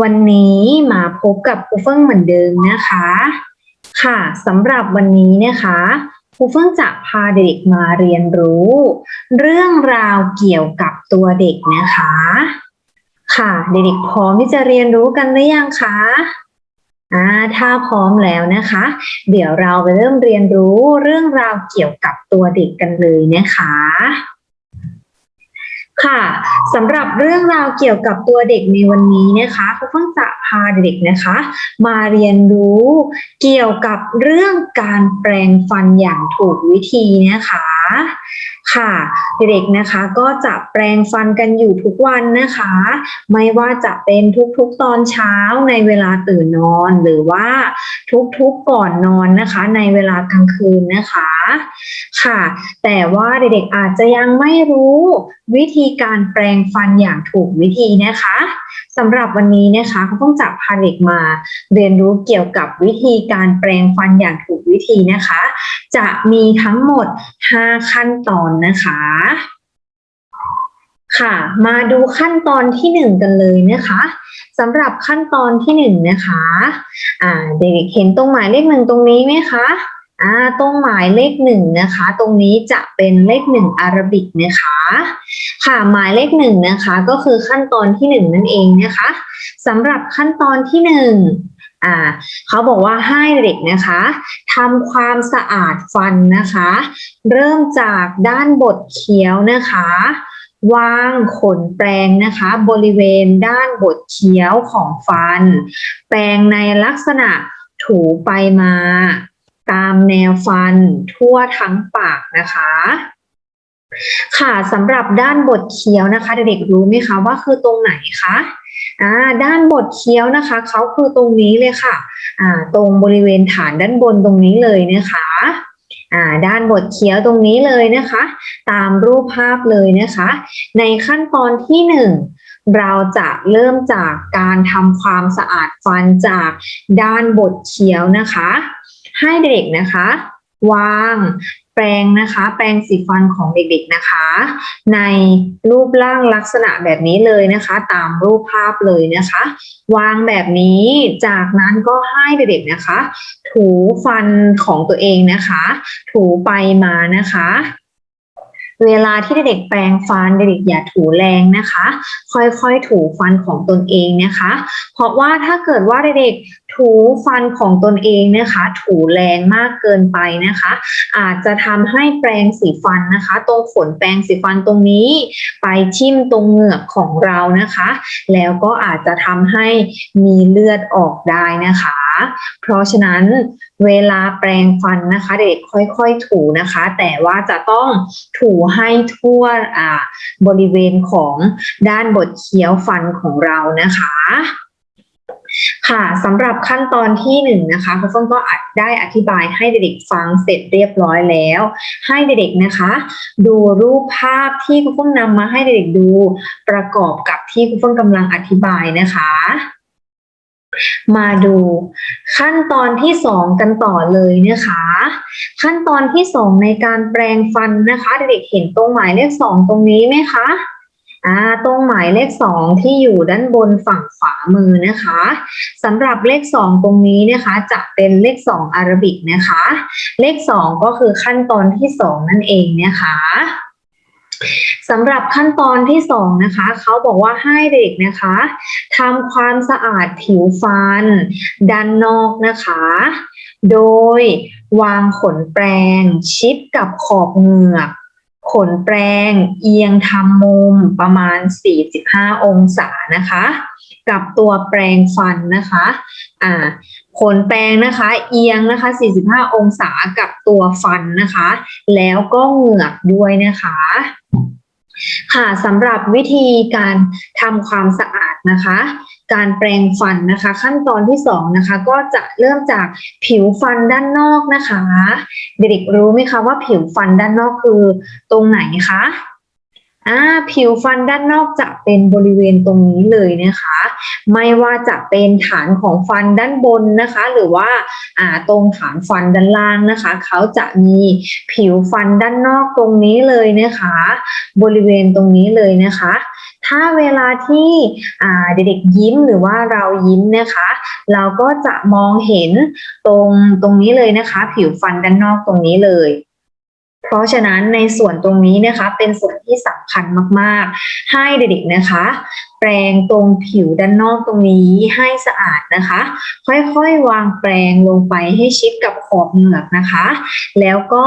วันนี้มาพบกับครูเฟิ่งเหมือนเดิมนะคะ ค่ะสำหรับวันนี้นะคะครูเฟิ่งจะพาเด็กมาเรียนรู้ เรื่องราวเกี่ยวกับตัวเด็กนะคะ ค่ะเด็กๆพร้อมที่จะเรียนรู้กันหรือยังคะอ่าถ้าพร้อมแล้วนะคะ เดี๋ยวเราไปเริ่มเรียนรู้เรื่องราวเกี่ยวกับตัวเด็กกันเลยนะคะ ค่ะสำหรับเรื่องราวเกี่ยวกับตัวเด็กในวันนี้นะคะครูเพิ่งจะพาเด็กๆนะคะ มาเรียนรู้เกี่ยวกับเรื่องการแปรงฟันอย่างถูกวิธีนะคะ ค่ะเด็กๆนะคะก็จะแปรงฟันกันอยู่ทุกวันนะคะ ไม่ว่าจะเป็นทุกๆตอนเช้าในเวลาตื่นนอน หรือว่าทุกๆก่อนนอนนะคะ ในเวลากลางคืนนะคะค่ะ แต่ว่าเด็กๆอาจจะยังไม่รู้วิธีการแปรงฟันอย่างถูกวิธีนะคะ สำหรับวันนี้นะคะเขาต้องจับพาเด็กมาเรียนรู้เกี่ยวกับวิธีการแปรงฟันอย่างถูกวิธีนะคะ จะมีทั้งหมด 5 ขั้นตอนนะคะค่ะ มาดูขั้นตอนที่ 1 กันเลยนะคะสำหรับขั้นตอนที่ 1 นะคะ อ่าเด็กเห็นตรงหมายเลขหนึ่งตรงนี้ไหมคะ อ่าตรงหมายเลขหนึ่งนะคะ ตรงนี้จะเป็นเลขหนึ่งอารบิกนะคะ ค่ะหมายเลขหนึ่งนะคะก็คือขั้นตอนที่หนึ่งนั่นเองนะคะสำหรับขั้นตอนที่หนึ่งอ่าเขาบอกว่าให้เด็กนะคะทำความสะอาดฟันนะคะ เริ่มจากด้านบดเคี้ยวนะคะ วางขนแปรงนะคะ บริเวณด้านบดเคี้ยวของฟัน แปรงในลักษณะถูไปมา ตามแนวฟันทั่วทั้งปากนะคะ ค่ะสำหรับด้านบดเคี้ยวนะคะ เด็กๆรู้ไหมคะว่าคือตรงไหนคะอ่าด้านบดเคี้ยวนะคะเขาคือตรงนี้เลยค่ะอ่าตรงบริเวณฐานด้านบนตรงนี้เลยนะคะอ่าด้านบดเคี้ยวตรงนี้เลยนะคะ ตามรูปภาพเลยนะคะ ในขั้นตอนที่หนึ่งเราจะเริ่มจากการทำความสะอาดฟันจากด้านบดเคี้ยวนะคะ ให้เด็กนะคะ วางแปรงนะคะ แปรงสีฟันของเด็กๆนะคะ ในรูปร่างลักษณะแบบนี้เลยนะคะ ตามรูปภาพเลยนะคะ วางแบบนี้จากนั้นก็ให้เด็กๆนะคะ ถูฟันของตัวเองนะคะ ถูไปมานะคะ เวลาที่เด็กแปรงฟันเด็กอย่าถูแรงนะคะ ค่อยๆถูฟันของตนเองนะคะ เพราะว่าถ้าเกิดว่าเด็กถูฟันของตนเองนะคะ ถูแรงมากเกินไปนะคะ อาจจะทำให้แปรงสีฟันนะคะ ตรงขนแปรงสีฟันตรงนี้ ไปทิ่มตรงเหงือกของเรานะคะ แล้วก็อาจจะทำให้มีเลือดออกได้นะคะ เพราะฉะนั้นเวลาแปรงฟันนะคะ เด็กค่อยๆถูนะคะ แต่ว่าจะต้องถูให้ทั่วบริเวณของด้านบดเคี้ยวฟันของเรานะคะค่ะสำหรับขั้นตอนที่หนึ่งนะคะคุณส้มก็ได้อธิบายให้เด็กๆฟังเสร็จเรียบร้อยแล้ว ให้เด็กๆนะคะ ดูรูปภาพที่คุณส้มนำมาให้เด็กๆดูประกอบกับที่คุณส้มกำลังอธิบายนะคะ มาดูขั้นตอนที่สองกันต่อเลยนะคะ ขั้นตอนที่สองในการแปรงฟันนะคะเด็กๆเห็นตรงหมายเลขสองตรงนี้ไหมคะอ่าตรงหมายเลขสองที่อยู่ด้านบนฝั่งขวามือนะคะสำหรับเลขสองตรงนี้นะคะจะเป็นเลขสองอารบิกนะคะ เลขสองก็คือขั้นตอนที่สองนั่นเองนะคะ สำหรับขั้นตอนที่สองนะคะ เขาบอกว่าให้เด็กนะคะทำความสะอาดผิวฟันด้านนอกนะคะ โดยวางขนแปรงชิดกับขอบเหงือกขนแปรงเอียงทำมุมประมาณ 45 องศานะคะ กับตัวแปรงฟันนะคะ อ่า ขนแปรงนะคะ เอียงนะคะ 45 องศากับตัวฟันนะคะ แล้วก็เหงือกด้วยนะคะค่ะสำหรับวิธีการทำความสะอาดนะคะ การแปรงฟันนะคะ ขั้นตอนที่สองนะคะก็จะเริ่มจากผิวฟันด้านนอกนะคะ เด็กๆรู้ไหมคะว่าผิวฟันด้านนอกคือตรงไหนคะ อ่าผิวฟันด้านนอกจะเป็นบริเวณตรงนี้เลยนะคะ ไม่ว่าจะเป็นฐานของฟันด้านบนนะคะ หรือว่าอ่าตรงฐานฟันด้านล่างนะคะ เขาจะมีผิวฟันด้านนอกตรงนี้เลยนะคะ บริเวณตรงนี้เลยนะคะ ถ้าเวลาที่อ่าเด็กๆยิ้มหรือว่าเรายิ้มนะคะ เราก็จะมองเห็นตรงตรงนี้เลยนะคะ ผิวฟันด้านนอกตรงนี้เลย เพราะฉะนั้นในส่วนตรงนี้นะคะเป็นส่วนที่สำคัญมากๆ ให้เด็กๆนะคะ แปรงตรงผิวด้านนอกตรงนี้ให้สะอาดนะคะ ค่อยๆวางแปรงลงไปให้ชิดกับขอบเหงือกนะคะ แล้วก็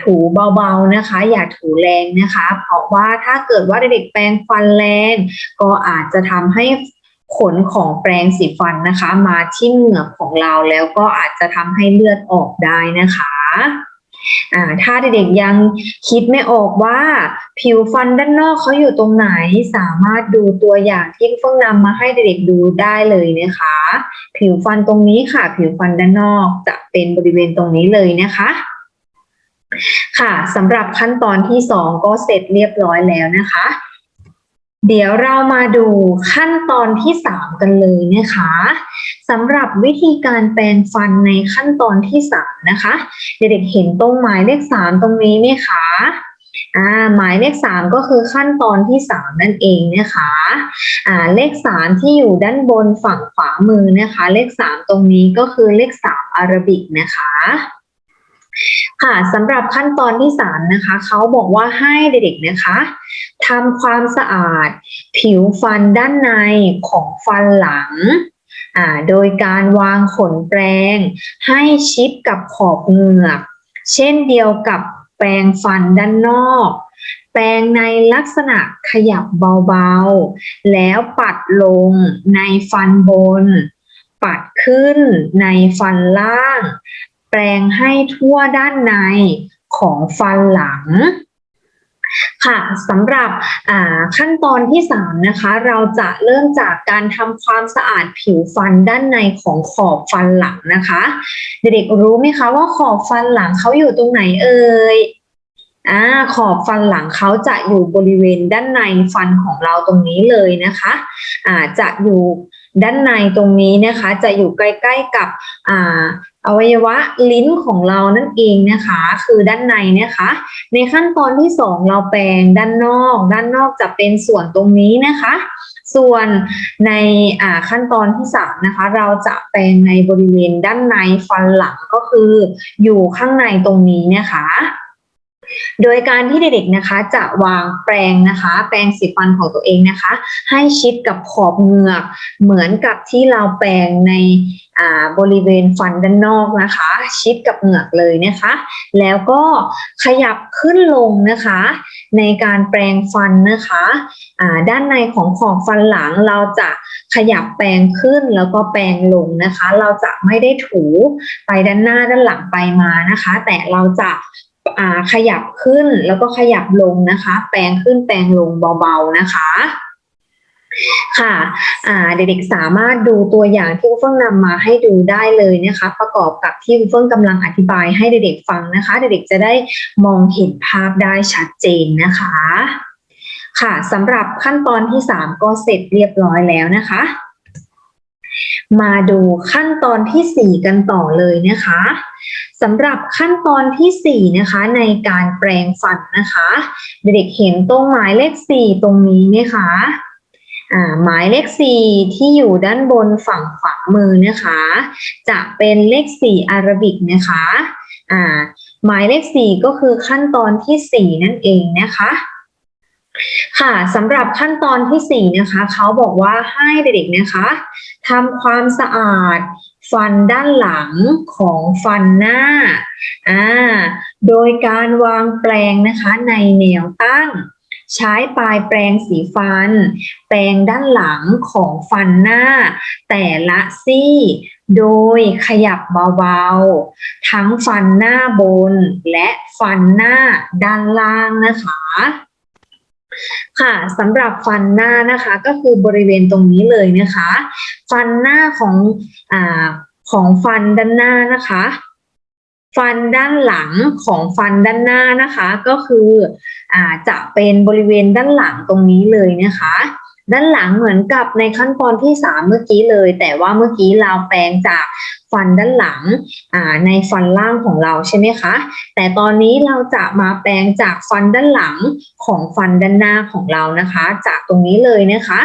ถูเบาๆนะคะ อย่าถูแรงนะคะ เพราะว่าถ้าเกิดว่าเด็กๆแปรงฟันแรง ก็อาจจะทำให้ขนของแปรงสีฟันนะคะ มาที่เหงือกของเราแล้วก็อาจจะทำให้เลือดออกได้นะคะ ถ้าเด็กๆยังคิดไม่ออกว่าผิวฟันด้านนอกเขาอยู่ตรงไหนสามารถดูตัวอย่างที่เฟื่องนำมาให้เด็กๆดูได้เลยนะคะ ผิวฟันตรงนี้ค่ะ ผิวฟันด้านนอกจะเป็นบริเวณตรงนี้เลยนะคะค่ะสำหรับขั้นตอนที่สองก็เสร็จเรียบร้อยแล้วนะคะ เดี๋ยวเรามาดูขั้นตอนที่สามกันเลยนะคะสำหรับวิธีการแปรงฟันในขั้นตอนที่สามนะคะ เด็กๆเห็นตรงหมายเลขสามตรงนี้ไหมคะอ่าหมายเลขสามก็คือขั้นตอนที่สามนั่นเองนะคะอ่าเลขสามที่อยู่ด้านบนฝั่งขวามือนะคะ เลขสามตรงนี้ก็คือเลขสามอาราบิกนะคะ ค่ะสำหรับขั้นตอนที่สามนะคะเขาบอกว่าให้เด็กๆนะคะทำความสะอาด ผิวฟันด้านในของฟันหลังอ่าโดยการวางขนแปรง ให้ชิดกับขอบเหงือก เช่นเดียวกับแปรงฟันด้านนอก แปรงในลักษณะขยับเบาๆ แล้วปัดลงในฟันบน ปัดขึ้นในฟันล่าง แปรงให้ทั่วด้านในของฟันหลังค่ะสำหรับขั้นตอนที่ 3 นะคะ เราจะเริ่มจากการทำความสะอาดผิวฟันด้านในของขอบฟันหลังนะคะ เด็กๆรู้ไหมคะว่าขอบฟันหลังเขาอยู่ตรงไหนเอ่ยอ่าขอบฟันหลังเขาจะอยู่บริเวณด้านในฟันของเราตรงนี้เลยนะคะอ่าจะอยู่ด้านในตรงนี้นะคะ จะอยู่ใกล้ ๆกับอ่า อวัยวะลิ้นของเรานั่นเองนะคะ คือด้านในนะคะ ในขั้นตอนที่สองเราแปลงด้านนอก ด้านนอกจะเป็นส่วนตรงนี้นะคะ ส่วนในอ่าขั้นตอนที่สามนะคะ เราจะแปลงในบริเวณด้านในฟันหลังก็คืออยู่ข้างในตรงนี้นะคะ โดยการที่เด็กๆนะคะจะวางแปรงนะคะ แปรงสีฟันของตัวเองนะคะ ให้ชิดกับขอบเหงือกเหมือนกับที่เราแปรงในบริเวณฟันด้านนอกนะคะ ชิดกับเหงือกเลยนะคะ แล้วก็ขยับขึ้นลงนะคะ ในการแปรงฟันนะคะด้านในของขอบฟันหลังเราจะขยับแปรงขึ้นแล้วก็แปรงลงนะคะ เราจะไม่ได้ถูไปด้านหน้าด้านหลังไปมานะคะ แต่เราจะ ขยับขึ้นแล้วก็ขยับลงนะคะ แปรงขึ้นแปรงลงเบาๆนะคะค่ะเด็กๆสามารถดูตัวอย่างที่ครูเฟื่องนำมาให้ดูได้เลยนะคะ ประกอบกับที่ครูเฟื่องกำลังอธิบายให้เด็กๆฟังนะคะ เด็กๆจะได้มองเห็นภาพได้ชัดเจนนะคะ ค่ะสำหรับขั้นตอนที่ 3 ก็เสร็จเรียบร้อยแล้วนะคะ มาดูขั้นตอนทีสี่4 กันต่อเลยนะคะ สำหรับขั้นตอนทีสี่4 นะคะ ในการแปรงฟันนะคะ เด็กเห็นตรงหมายเลข 4 ตรงนี้ไหมคะอ่าหมายเลขสี่ที่อยู่ด้านบนฝั่งขวามือนะคะ จะเป็นเลขสี่อารบิกนะคะอ่าหมายเลขสี่ก็คือขั้นตอนที่สี่นั่นเองนะคะค่ะสำหรับขั้นตอนที่สี่นะคะ เขาบอกว่าให้เด็กๆนะคะทำความสะอาด ฟันด้านหลังของฟันหน้าอ่าโดยการวางแปรงนะคะในแนวตั้ง ใช้ปลายแปรงสีฟัน แปรงด้านหลังของฟันหน้า แต่ละซี่ โดยขยับเบาๆ ทั้งฟันหน้าบนและฟันหน้าด้านล่างนะคะ ค่ะสำหรับฟันหน้านะคะก็คือบริเวณตรงนี้เลยนะคะ ฟันหน้าของอ่าของฟันด้านหน้านะคะ ฟันด้านหลังของฟันด้านหน้านะคะ ก็คืออ่าจะเป็นบริเวณด้านหลังตรงนี้เลยนะคะ ด้านหลังเหมือนกับในขั้นตอนที่สามเมื่อกี้เลย แต่ว่าเมื่อกี้เราแปลงจากฟันด้านหลังในฟันล่างของเราใช่ไหมคะ แต่ตอนนี้เราจะมาแปลงจากฟันด้านหลังของฟันด้านหน้าของเรานะคะ จากตรงนี้เลยนะคะ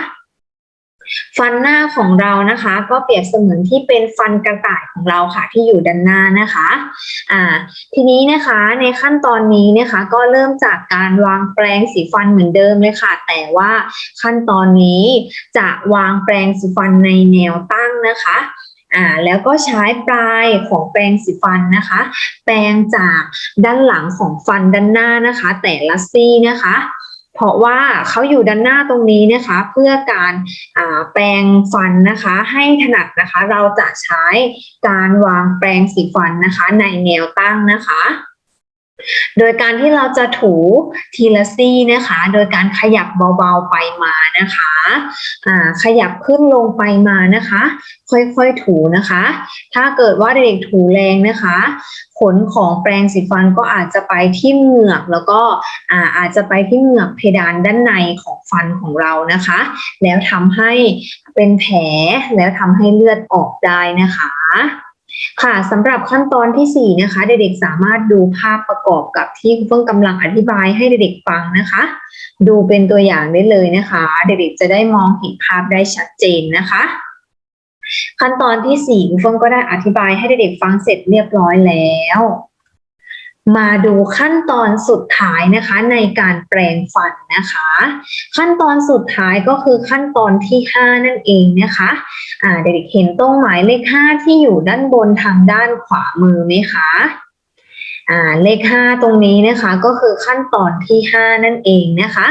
ฟันหน้าของเรานะคะ ก็เปรียบเสมือนที่เป็นฟันกระต่ายของเราค่ะที่อยู่ด้านหน้านะคะอ่าทีนี้นะคะในขั้นตอนนี้นะคะ ก็เริ่มจากการวางแปรงสีฟันเหมือนเดิมเลยค่ะ แต่ว่าขั้นตอนนี้จะวางแปรงสีฟันในแนวตั้งนะคะอ่าแล้วก็ใช้ปลายของแปรงสีฟันนะคะ แปรงจากด้านหลังของฟันด้านหน้านะคะ แต่ละซี่นะคะ เพราะว่าเขาอยู่ด้านหน้าตรงนี้นะคะ เพื่อการาแปรงฟันนะคะ ให้ถนัดนะคะ เราจะใช้การวางแปรงสีฟันนะคะ ในแนวตั้งนะคะ โดยการที่เราจะถูทีละซี่นะคะ โดยการขยับเบาๆไปมานะคะ อ่าขยับขึ้นลงไปมานะคะ ค่อยๆถูนะคะ ถ้าเกิดว่าเด็กถูแรงนะคะ ขนของแปรงสีฟันก็อาจจะไปที่เหงือกแล้วก็อาอาจจะไปที่เหงือกเพดานด้านในของฟันของเรานะคะ แล้วทำให้เป็นแผลแล้วทำให้เลือดออกได้นะคะ ค่ะสำหรับขั้นตอนที่ 4 นะคะ เด็กๆสามารถดูภาพประกอบกับที่คุณเพิ่งกำลังอธิบายให้เด็กๆฟังนะคะ ดูเป็นตัวอย่างได้เลยนะคะ เด็กๆจะได้มองเห็นภาพได้ชัดเจนนะคะ ขั้นตอนที่สี่คุณเฟิงก็ได้อธิบายให้เด็กๆฟังเสร็จเรียบร้อยแล้ว มาดูขั้นตอนสุดท้ายนะคะในการแปรงฟันนะคะ ขั้นตอนสุดท้ายก็คือขั้นตอนที่ 5 นั่นเองนะคะอ่าเด็กๆเห็นตรงหมายเลข 5 ที่อยู่ด้านบนทางด้านขวามือไหมคะอ่าเลข 5 ตรงนี้นะคะก็คือขั้นตอนที่ 5 นั่นเองนะคะ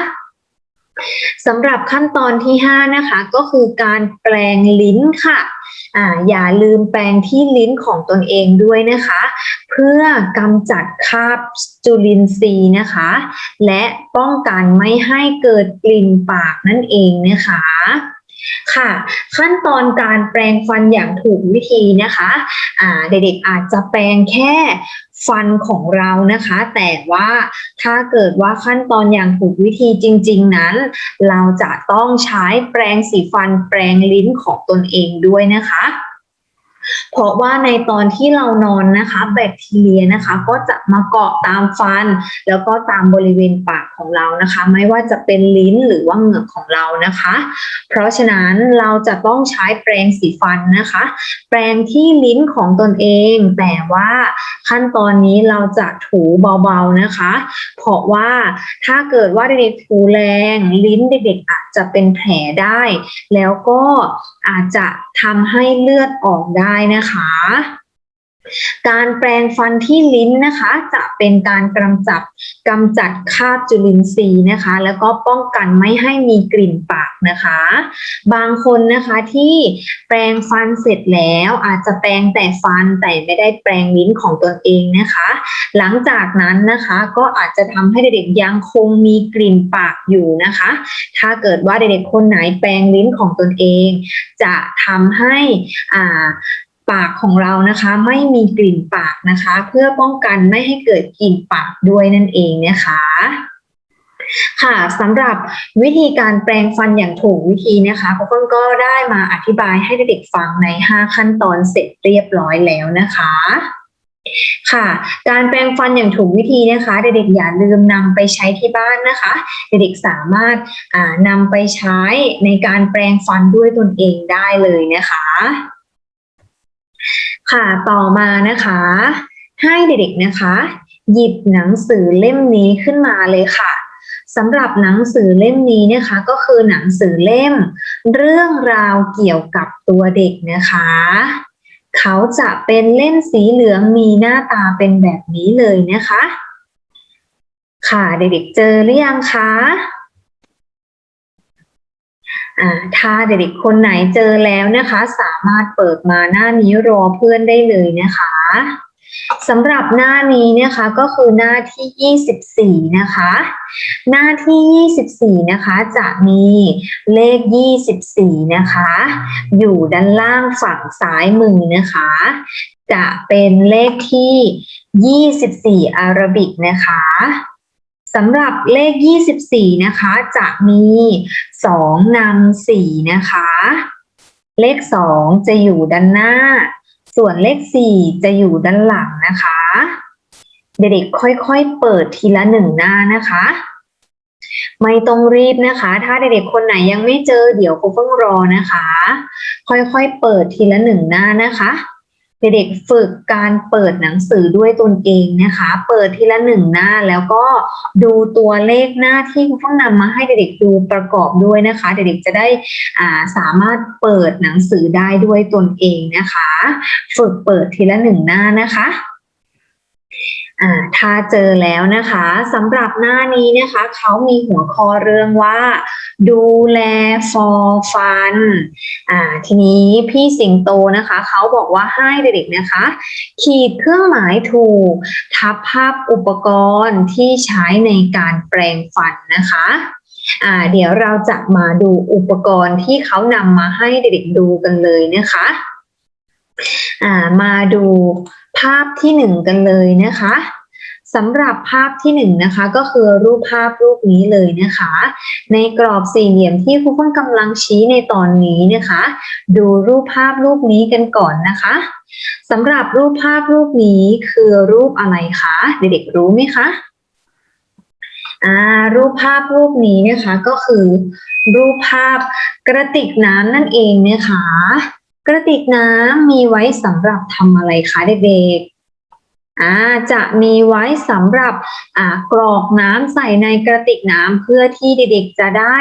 สำหรับขั้นตอนที่ 5 นะคะ ก็คือการแปลงลิ้นค่ะอ่าอย่าลืมแปรงที่ลิ้นของตนเองด้วยนะคะ เพื่อกำจัดคราบจุลินทรีย์นะคะ และป้องกันไม่ให้เกิดกลิ่นปากนั่นเองนะคะค่ะ ขั้นตอนการแปรงฟันอย่างถูกวิธีนะคะเด็กๆอาจจะแปรงแค่ฟันของเรานะคะ แต่ว่าถ้าเกิดว่าขั้นตอนอย่างถูกวิธีจริง ๆ นั้น เราจะต้องใช้แปรงสีฟันแปรงลิ้นของตนเองด้วยนะคะ เพราะว่าในตอนที่เรานอนนะคะ แบคทีเรียนะคะ ก็จะมาเกาะตามฟัน แล้วก็ตามบริเวณปากของเรานะคะ ไม่ว่าจะเป็นลิ้นหรือว่าเหงือกของเรานะคะ เพราะฉะนั้นเราจะต้องใช้แปรงสีฟันนะคะ แปรงที่ลิ้นของตนเอง แต่ว่าขั้นตอนนี้เราจะถูเบาๆนะคะ เพราะว่าถ้าเกิดว่าเด็กๆถูแรง ลิ้นเด็กๆอาจจะเป็นแผลได้ แล้วก็อาจจะทำให้เลือดออกได้นะคะ การแปรงฟันที่ลิ้นนะคะ จะเป็นการกำจัดกำจัดคราบจุลินทรีย์นะคะ แล้วก็ป้องกันไม่ให้มีกลิ่นปากนะคะ บางคนนะคะที่แปรงฟันเสร็จแล้วอาจจะแปรงแต่ฟันแต่ไม่ได้แปรงลิ้นของตนเองนะคะ หลังจากนั้นนะคะก็อาจจะทำให้เด็กๆยังคงมีกลิ่นปากอยู่นะคะ ถ้าเกิดว่าเด็กๆคนไหนแปรงลิ้นของตนเอง จะทำให้อ่า ปากของเรานะคะ ไม่มีกลิ่นปากนะคะ เพื่อป้องกันไม่ให้เกิดกลิ่นปากด้วยนั่นเองนะคะค่ะสำหรับวิธีการแปรงฟันอย่างถูกวิธีนะคะครูเพิ่งก็ได้มาอธิบายให้เด็กๆฟังใน 5 ขั้นตอนเสร็จเรียบร้อยแล้วนะคะ ค่ะ การแปรงฟันอย่างถูกวิธีนะคะ เด็กๆอย่าลืมนำไปใช้ที่บ้านนะคะ เด็กๆสามารถนำไปใช้ในการแปรงฟันด้วยตนเองได้เลยนะคะ ค่ะต่อมานะคะ ให้เด็กๆนะคะ หยิบหนังสือเล่มนี้ขึ้นมาเลยค่ะสำหรับหนังสือเล่มนี้นะคะก็คือหนังสือเล่ม เรื่องราวเกี่ยวกับตัวเด็กนะคะ เขาจะเป็นเล่มสีเหลืองมีหน้าตาเป็นแบบนี้เลยนะคะ ค่ะเด็กๆเจอหรือยังคะ ถ้าเด็กๆคนไหนเจอแล้วนะคะ สามารถเปิดมาหน้านี้รอเพื่อนได้เลยนะคะสำหรับหน้านี้นะคะก็คือหน้าที่ 24 นะคะ หน้าที่ 24 นะคะ จะมีเลข 24 นะคะ อยู่ด้านล่างฝั่งซ้ายมือนะคะ จะเป็นเลขที่ 24 อาราบิกนะคะ สำหรับเลข 24 นะคะ จะมี 2นำ4นะคะ เลข 2 จะอยู่ด้านหน้า ส่วนเลข 4 จะอยู่ด้านหลังนะคะ เด็กๆค่อยๆเปิดทีละหนึ่งหน้านะคะ ไม่ต้องรีบนะคะ ถ้าเด็กๆคนไหนยังไม่เจอเดี๋ยวครูเพิ่งรอนะคะ ค่อยๆเปิดทีละหนึ่งหน้านะคะ เด็กๆฝึกการเปิดหนังสือด้วยตนเองนะคะ เปิดทีละหนึ่งหน้าแล้วก็ดูตัวเลขหน้าที่ครูเพิ่งนำมาให้เด็กๆดูประกอบด้วยนะคะ เด็กๆจะได้สามารถเปิดหนังสือได้ด้วยตนเองนะคะ ฝึกเปิดทีละหนึ่งหน้านะคะ ถ้าเจอแล้วนะคะสำหรับหน้านี้นะคะ เขามีหัวข้อเรื่องว่า ดูแล for fun อ่าทีนี้พี่สิงโตนะคะ เขาบอกว่าให้เด็กๆนะคะ ขีดเครื่องหมายถูก ทับภาพอุปกรณ์ที่ใช้ในการแปรงฟันนะคะอ่าเดี๋ยวเราจะมาดูอุปกรณ์ที่เขานำมาให้เด็กๆดูกันเลยนะคะอ่ามาดู ภาพที่หนึ่งกันเลยนะคะสำหรับภาพที่หนึ่งนะคะก็คือรูปภาพรูปนี้เลยนะคะ ในกรอบสี่เหลี่ยมที่ครูเพิ่งกำลังชี้ในตอนนี้นะคะ ดูรูปภาพรูปนี้กันก่อนนะคะสำหรับรูปภาพรูปนี้คือรูปอะไรคะเด็กๆรู้ไหมคะอ่ารูปภาพรูปนี้นะคะก็คือ รูปภาพกระติกน้ำนั่นเองนะคะ กระติกน้ำมีไว้สำหรับทำอะไรคะเด็กๆอ่าจะมีไว้สำหรับอ่ากรอกน้ำใส่ในกระติกน้ำเพื่อที่เด็กๆจะได้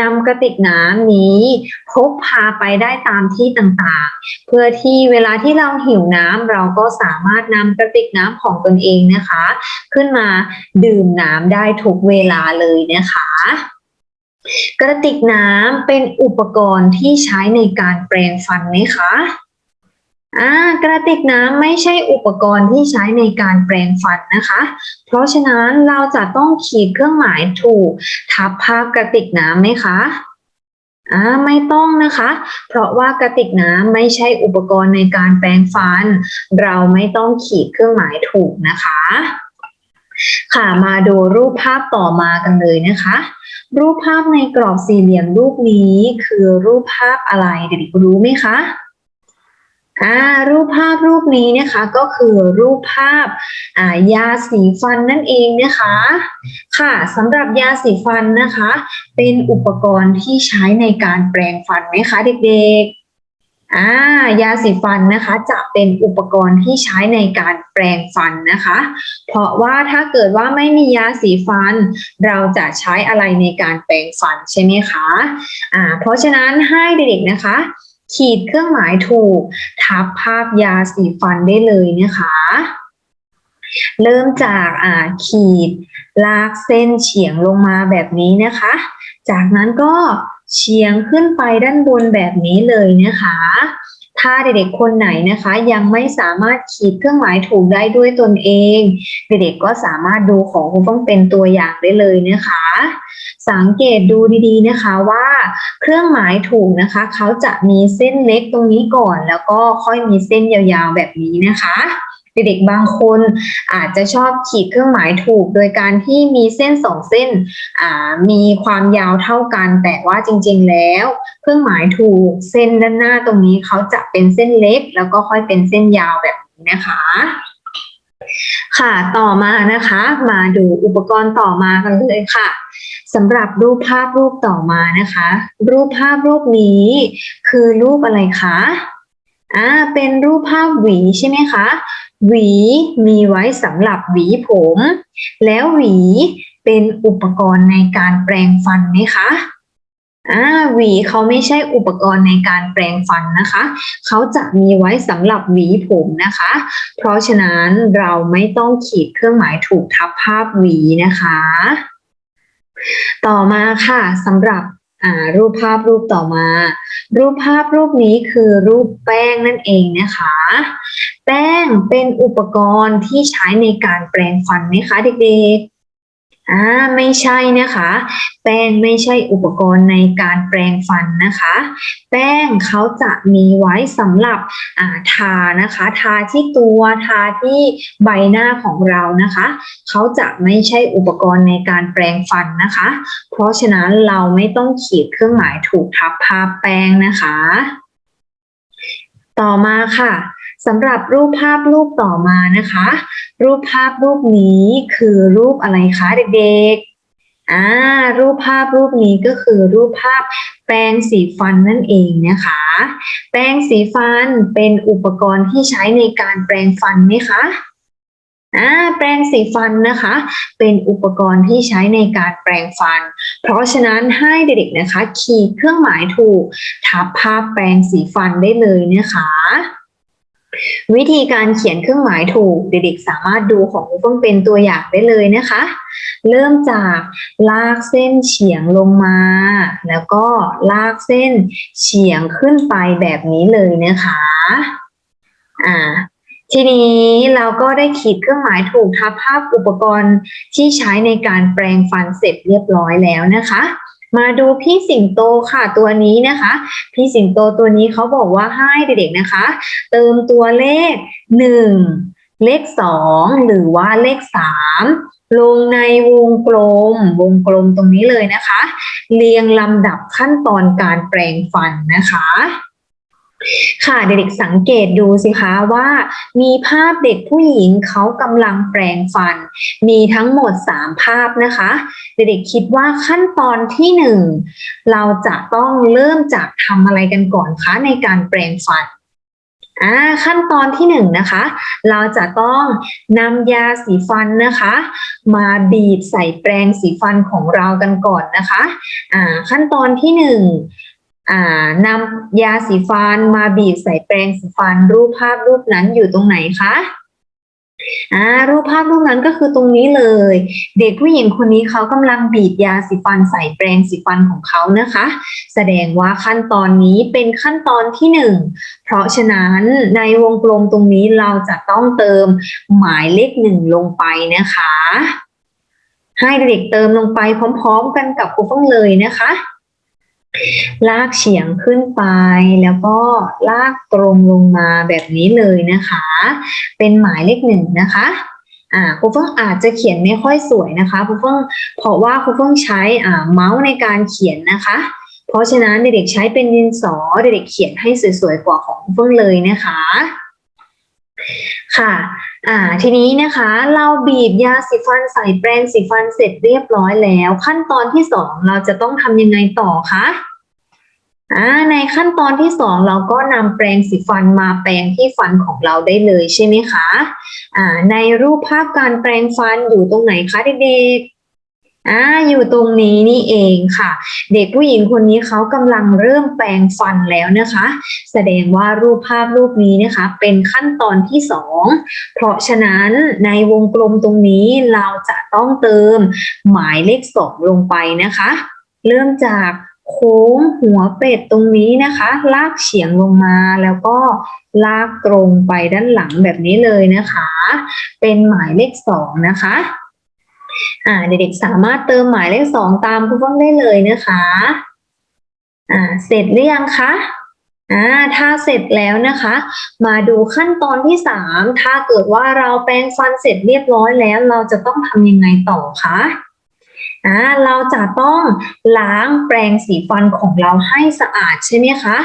นำกระติกน้ำนี้พกพาไปได้ตามที่ต่างๆ เพื่อที่เวลาที่เราหิวน้ำเราก็สามารถนำกระติกน้ำของตนเองนะคะ ขึ้นมาดื่มน้ำได้ทุกเวลาเลยนะคะ กระติกน้ำเป็นอุปกรณ์ที่ใช้ในการแปรงฟันไหมคะอ่ากระติกน้ำไม่ใช่อุปกรณ์ที่ใช้ในการแปรงฟันนะคะ เพราะฉะนั้นเราจะต้องขีดเครื่องหมายถูกทับภาพกระติกน้ำไหมคะอ่าไม่ต้องนะคะ เพราะว่ากระติกน้ำไม่ใช่อุปกรณ์ในการแปรงฟัน เราไม่ต้องขีดเครื่องหมายถูกนะคะ ค่ะมาดูรูปภาพต่อมากันเลยนะคะ รูปภาพในกรอบสี่เหลี่ยมรูปนี้คือรูปภาพอะไรเด็กๆรู้ไหมคะอ่ารูปภาพรูปนี้นะคะก็คือรูปภาพอ่ายาสีฟันนั่นเองนะคะ ค่ะสำหรับยาสีฟันนะคะ เป็นอุปกรณ์ที่ใช้ในการแปรงฟันไหมคะเด็กๆ อ่ายาสีฟันนะคะจะเป็นอุปกรณ์ที่ใช้ในการแปรงฟันนะคะ เพราะว่าถ้าเกิดว่าไม่มียาสีฟัน เราจะใช้อะไรในการแปรงฟันใช่ไหมคะอ่าเพราะฉะนั้นให้เด็กๆนะคะ ขีดเครื่องหมายถูก ทับภาพยาสีฟันได้เลยนะคะ เริ่มจากอ่าขีดลากเส้นเฉียงลงมาแบบนี้นะคะ จากนั้นก็ เฉียงขึ้นไปด้านบนแบบนี้เลยนะคะ ถ้าเด็กๆคนไหนนะคะ ยังไม่สามารถขีดเครื่องหมายถูกได้ด้วยตนเอง เด็กๆก็สามารถดูของคุณต้องเป็นตัวอย่างได้เลยนะคะ สังเกตดูดีๆนะคะว่าเครื่องหมายถูกนะคะ เขาจะมีเส้นเล็กตรงนี้ก่อน แล้วก็ค่อยมีเส้นยาวๆแบบนี้นะคะ เด็กๆบางคนอาจจะชอบขีดเครื่องหมายถูก โดยการที่มีเส้นสองเส้นอ่ามีความยาวเท่ากัน แต่ว่าจริงๆแล้ว เครื่องหมายถูกเส้นด้านหน้าตรงนี้เขาจะเป็นเส้นเล็ก แล้วก็ค่อยเป็นเส้นยาวแบบนี้นะคะค่ะต่อมานะคะ มาดูอุปกรณ์ต่อมากันเลยค่ะสำหรับรูปภาพรูปต่อมานะคะ รูปภาพรูปนี้ คือรูปอะไรคะอ่าเป็นรูปภาพหวีใช่ไหมคะ หวีมีไว้สำหรับหวีผม แล้วหวีเป็นอุปกรณ์ในการแปรงฟันไหมคะอ่าหวีเขาไม่ใช่อุปกรณ์ในการแปรงฟันนะคะ เขาจะมีไว้สำหรับหวีผมนะคะ เพราะฉะนั้นเราไม่ต้องขีดเครื่องหมายถูกทับภาพหวีนะคะ ต่อมาค่ะสำหรับ อ่ารูปภาพรูปต่อมา รูปภาพรูปนี้คือรูปแป้งนั่นเองนะคะ แป้งเป็นอุปกรณ์ที่ใช้ในการแปรงฟันไหมคะเด็กๆ อ่าไม่ใช่นะคะ แป้งไม่ใช่อุปกรณ์ในการแปรงฟันนะคะ แป้งเขาจะมีไว้สำหรับอ่าทานะคะ ทาที่ตัวทาที่ใบหน้าของเรานะคะเขาจะไม่ใช่อุปกรณ์ในการแปรงฟันนะคะ เพราะฉะนั้นเราไม่ต้องขีดเครื่องหมายถูกทับภาพแป้งนะคะ ต่อมาค่ะ สำหรับรูปภาพรูปต่อมานะคะ รูปภาพรูปนี้คือรูปอะไรคะเด็กๆอ่ารูปภาพรูปนี้ก็คือรูปภาพแปรงสีฟันนั่นเองนะคะ แปรงสีฟันเป็นอุปกรณ์ที่ใช้ในการแปรงฟันไหมคะอ่าแปรงสีฟันนะคะ เป็นอุปกรณ์ที่ใช้ในการแปรงฟัน เพราะฉะนั้นให้เด็กๆนะคะ ขีดเครื่องหมายถูกทับภาพแปรงสีฟันได้เลยนะคะ วิธีการเขียนเครื่องหมายถูก เด็กๆสามารถดูของครูเพิ่งเป็นตัวอย่างได้เลยนะคะ เริ่มจากลากเส้นเฉียงลงมา แล้วก็ลากเส้นเฉียงขึ้นไปแบบนี้เลยนะคะอ่าทีนี้เราก็ได้ขีดเครื่องหมายถูกทับภาพอุปกรณ์ที่ใช้ในการแปรงฟันเสร็จเรียบร้อยแล้วนะคะ มาดูพี่สิงโตค่ะตัวนี้นะคะ พี่สิงโตตัวนี้เขาบอกว่าให้เด็กๆนะคะ เติมตัวเลขหนึ่งเลขสองหรือว่าเลขสามลงในวงกลม วงกลมตรงนี้เลยนะคะ เรียงลำดับขั้นตอนการแปลงฟันนะคะ ค่ะเด็กๆสังเกตดูสิคะว่า มีภาพเด็กผู้หญิงเขากำลังแปรงฟัน มีทั้งหมด 3 ภาพนะคะ เด็กๆคิดว่าขั้นตอนที่ 1 เราจะต้องเริ่มจากทำอะไรกันก่อนคะในการแปรงฟันอ่าขั้นตอนที่หนึ่งนะคะ เราจะต้องนำยาสีฟันนะคะ มาบีบใส่แปรงสีฟันของเรากันก่อนนะคะอ่าขั้นตอนที่ห นำยาสีฟันมาบีบใส่แปรงสีฟัน รูปภาพรูปนั้นอยู่ตรงไหนคะอ่ารูปภาพรูปนั้นก็คือตรงนี้เลย เด็กผู้หญิงคนนี้เขากำลังบีบยาสีฟันใส่แปรงสีฟันของเขานะคะ แสดงว่าขั้นตอนนี้เป็นขั้นตอนที่หนึ่งเพราะฉะนั้นในวงกลมตรงนี้เราจะต้องเติมหมายเลขหนึ่งลงไปนะคะ ให้เด็กเติมลงไปพร้อม ๆ กันกับครูเฟังเลยนะคะ ลากเฉียงขึ้นไปแล้วก็ลากตรงลงมาแบบนี้เลยนะคะ เป็นหมายเลขหนึ่งนะคะอ่าครูเฟิ่งอาจจะเขียนไม่ค่อยสวยนะคะครูเฟิ่งเพราะว่าครูเฟิ่งใช้อ่าเมาส์ในการเขียนนะคะ เพราะฉะนั้นเด็กๆใช้เป็นดินสอเด็กๆเขียนให้สวยๆกว่าของครูเฟิ่งเลยนะคะ ค่ะอ่าทีนี้นะคะ เราบีบยาสีฟันใส่แปรงสีฟันเสร็จเรียบร้อยแล้ว ขั้นตอนที่สองเราจะต้องทำยังไงต่อคะอ่าในขั้นตอนที่สองเราก็นำแปรงสีฟันมาแปรงที่ฟันของเราได้เลยใช่ไหมคะอ่าในรูปภาพการแปรงฟันอยู่ตรงไหนคะเด็กๆ อ่าอยู่ตรงนี้นี่เองค่ะ เด็กผู้หญิงคนนี้เขากำลังเริ่มแปรงฟันแล้วนะคะ แสดงว่ารูปภาพรูปนี้นะคะ เป็นขั้นตอนที่สองเพราะฉะนั้นในวงกลมตรงนี้เราจะต้องเติมหมายเลขสองลงไปนะคะ เริ่มจากโค้งหัวเป็ดตรงนี้นะคะ ลากเฉียงลงมาแล้วก็ลากตรงไปด้านหลังแบบนี้เลยนะคะ เป็นหมายเลขสองนะคะ อ่าเด็กๆสามารถเติมหมายเลขสองตามครูเฟื่องได้เลยนะคะอ่าเสร็จหรือยังคะอ่าถ้าเสร็จแล้วนะคะ มาดูขั้นตอนที่สามถ้าเกิดว่าเราแปรงฟันเสร็จเรียบร้อยแล้ว เราจะต้องทำยังไงต่อคะอ่าเราจะต้องล้างแปรงสีฟันของเราให้สะอาดใช่ไหมคะ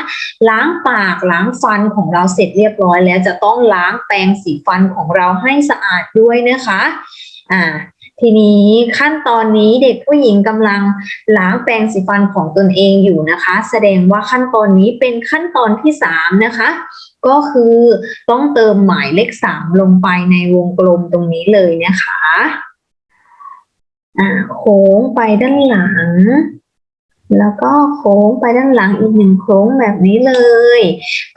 ล้างปากล้างฟันของเราเสร็จเรียบร้อยแล้วจะต้องล้างแปรงสีฟันของเราให้สะอาดด้วยนะคะอ่า ทีนี้ขั้นตอนนี้เด็กผู้หญิงกำลังล้างแปรงสีฟันของตนเองอยู่นะคะ แสดงว่าขั้นตอนนี้เป็นขั้นตอนที่สามนะคะ ก็คือต้องเติมหมายเลขสามลงไปในวงกลมตรงนี้เลยนะคะอ่าโค้งไปด้านหลัง แล้วก็โค้งไปด้านหลังอีกหนึ่งโค้งแบบนี้เลย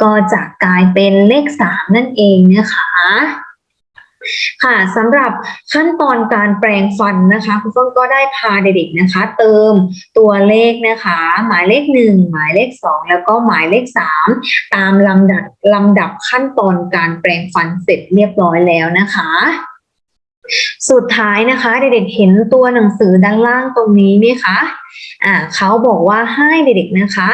ก็จะกลายเป็นเลขสามนั่นเองนะคะ ค่ะสำหรับขั้นตอนการแปรงฟันนะคะคุณส้มก็ได้พาเด็กๆนะคะ เติมตัวเลขนะคะ หมายเลขหนึ่งหมายเลขสองแล้วก็หมายเลขสามตามลำดับลำดับขั้นตอนการแปรงฟันเสร็จเรียบร้อยแล้วนะคะสุดท้ายนะคะ เด็กๆเห็นตัวหนังสือด้านล่างตรงนี้ไหมคะอ่าเขาบอกว่าให้เด็กๆนะคะ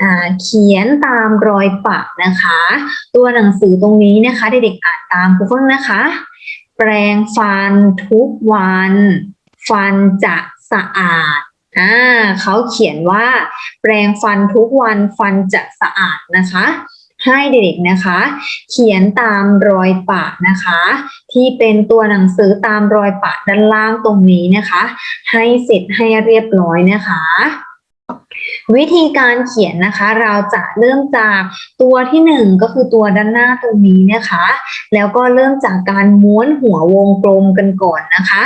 อ่าเขียนตามรอยปะนะคะ ตัวหนังสือตรงนี้นะคะ เด็กๆอ่านตามครูเฟิ่งนะคะ แปรงฟันทุกวัน ฟันจะสะอาดอ่าเขาเขียนว่า แปรงฟันทุกวันฟันจะสะอาดนะคะ ให้เด็กๆนะคะ เขียนตามรอยปะนะคะ ที่เป็นตัวหนังสือตามรอยปะด้านล่างตรงนี้นะคะ ให้เสร็จให้เรียบร้อยนะคะ วิธีการเขียนนะคะเราจะเริ่มจากตัวที่หนึ่งก็คือตัวด้านหน้าตรงนี้นะคะ แล้วก็เริ่มจากการม้วนหัววงกลมกันก่อนนะคะ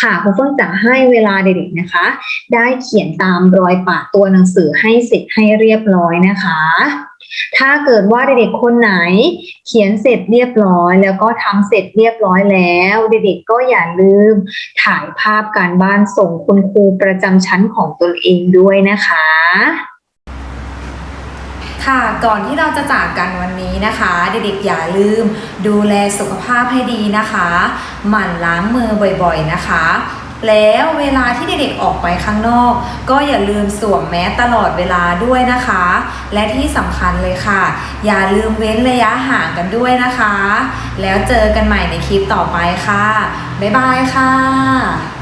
ค่ะครูเฟื่องจะให้เวลาเด็กๆนะคะ ได้เขียนตามรอยปะตัวหนังสือให้เสร็จให้เรียบร้อยนะคะ ถ้าเกิดว่าเด็กๆคนไหนเขียนเสร็จเรียบร้อย แล้วก็ทำเสร็จเรียบร้อยแล้ว เด็กๆก็อย่าลืมถ่ายภาพการบ้านส่งคุณครูประจำชั้นของตนเองด้วยนะคะ ค่ะก่อนที่เราจะจากกันวันนี้นะคะ เด็กๆอย่าลืมดูแลสุขภาพให้ดีนะคะ หมั่นล้างมือบ่อยๆนะคะ แล้วเวลาที่เด็กๆออกไปข้างนอก ก็อย่าลืมสวมแมสตลอดเวลาด้วยนะคะ และที่สำคัญเลยค่ะ อย่าลืมเว้นระยะห่างกันด้วยนะคะ แล้วเจอกันใหม่ในคลิปต่อไปค่ะ บ๊ายบายค่ะ